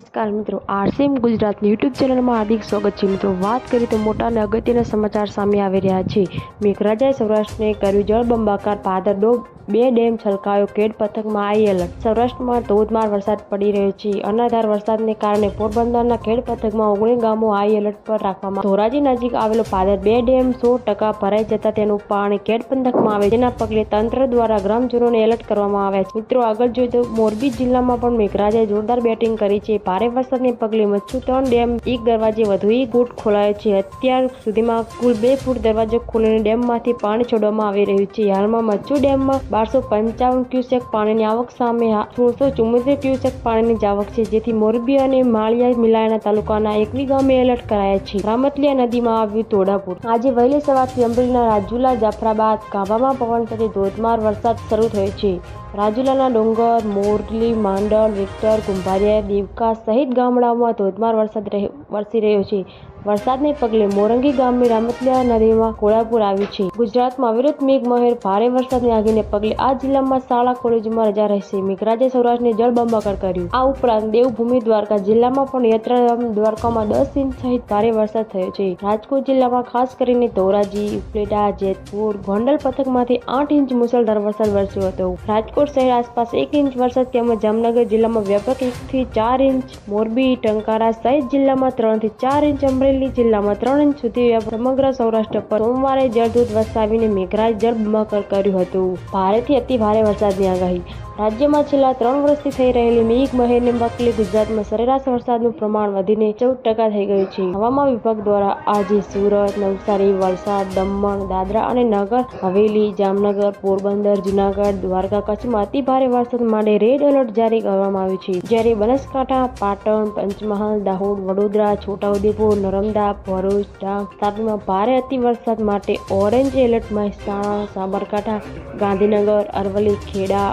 નમસ્કાર મિત્રો, આરસીએમ ગુજરાતની યુટ્યુબ ચેનલમાં હાર્દિક સ્વાગત છે. મિત્રો, વાત કરીએ તો મોટા અને અગત્યના સમાચાર સામે આવી રહ્યા છે. મેઘરાજાએ સૌરાષ્ટ્રને કર્યું જળબંબાકાર પાદર ડો બે ડેમ છલકાયો. કેડ પથકમાં આઈ એલર્ટ સૌરાષ્ટ્રમાં ધોધમાર વરસાદ પડી રહ્યો છે. અનાધાર વરસાદને કારણે પોરબંદરના ખેડ પથકમાં ઓગણીસ ગામો આઈ એલર્ટ પર રાખવામાં ધોરાજી નજીક આવેલો પાદર બે ડેમ સો ટકા ભરાઈ જતા તેનું પાણી ખેડ પંથકમાં આવે જેના પગલે તંત્ર દ્વારા ગ્રામજનોને એલર્ટ કરવામાં આવ્યા છે. મિત્રો, આગળ જોઈએ તો મોરબી જિલ્લામાં પણ મેઘરાજાએ જોરદાર બેટિંગ કરી છે. ભારે વરસાદને પગલે મચ્છુ ત્રણ ડેમ એક દરવાજે વધુ એક ફૂટ ખોલાયો છે. અત્યાર સુધીમાં કુલ બે ફૂટ દરવાજો ખોલીને ડેમમાંથી પાણી છોડવામાં આવી રહ્યું છે. હાલમાં મચ્છુ ડેમમાં બારસો પંચાવન ક્યુસેક પાણીની આવક સામે સોળસો ચુમ્મોતેર ક્યુસેક પાણીની આવક છે, જેથી મોરબી અને માળિયા મિલાયના તાલુકાના એકલી ગામે એલર્ટ કરાયા છે. રામતલિયા નદીમાં આવ્યું તોડાપુર આજે વહેલી સવારથી અમરેલીના રાજુલા, જાફરાબાદ, ગાભામાં પવન સાથે ધોધમાર વરસાદ શરૂ થયો છે. રાજુલાના ડુંગર, મોરલી માંડલ વિક્ટર, કુંભારિયા, દેવકા સહિત ગામડાઓમાં ધોધમાર વરસાદ વરસી રહ્યો છે. વરસાદને પગલે મોરંગી ગામની રામતલિયા નદીમાં કોળાપુર આવ્યું છે. ગુજરાતમાં અવિરત મેઘમહેર, ભારે વરસાદની આગીને પગલે આ જિલ્લામાં શાળા, કોલેજોમાં રજા રહેશે. મેઘરાજે સૌરાષ્ટ્રને જળબંબાકાર કર્યું. આ ઉપરાંત દેવભૂમિ દ્વારકા જિલ્લામાં પણ યાત્રાધામ દ્વારકામાં દસ ઇંચ સહિત ભારે વરસાદ થયો છે. રાજકોટ જિલ્લામાં ખાસ કરીને ધોરાજી, ઉપલેટા, જેતપુર, ગોંડલ પથકમાંથી આઠ ઇંચ મુસળધાર વરસાદ વરસ્યો હતો. રાજકોટ શહેર આસપાસ એક ઇંચ વરસાદ તેમજ જામનગર જિલ્લામાં વ્યાપક એકથી ચાર ઇંચ મોરબી, ટંકારા સહિત જિલ્લામાં ત્રણથી ચાર ઇંચ અમરેલી જિલ્લામાં ત્રણ ઇંચ સુધી સમગ્ર સૌરાષ્ટ્ર પર સોમવારે જળદૂત વરસાવીને મેઘરાજ જળબંબાકાર કર્યું હતું. ભારેથી અતિ ભારે વરસાદની આગાહી રાજ્યમાં છેલ્લા ત્રણ વર્ષથી થઈ રહેલી મેઘ મહેરને પગલે ગુજરાતમાં સરેરાશ વરસાદનું પ્રમાણ વધીને ચૌદ ટકા થઈ ગયું છે. હવામાન વિભાગ દ્વારા આજે સુરત, નવસારી, વલસાડ, દમણ, દાદરા અને નગર, હવેલી, જામનગર, પોરબંદર, જુનાગઢ, દ્વારકા કચ્છમાં અતિ ભારે વરસાદ માટે રેડ એલર્ટ જારી કરવામાં આવ્યું છે. જ્યારે બનાસકાંઠા, પાટણ, પંચમહાલ, દાહોદ, વડોદરા, છોટાઉદેપુર, નર્મદા, ભરૂચ, ડાંગ તાપીમાં ભારે અતિ વરસાદ માટે ઓરેન્જ એલર્ટ મહેસાણા, સાબરકાંઠા, ગાંધીનગર, અરવલ્લી, ખેડા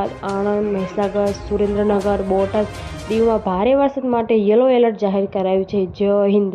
અમદાવાદ, આણંદ, મહીસાગર, સુરેન્દ્રનગર, બોટાદ દીવમાં ભારે વરસાદ માટે યલો એલર્ટ જાહેર કરાયું છે. જય હિન્દ.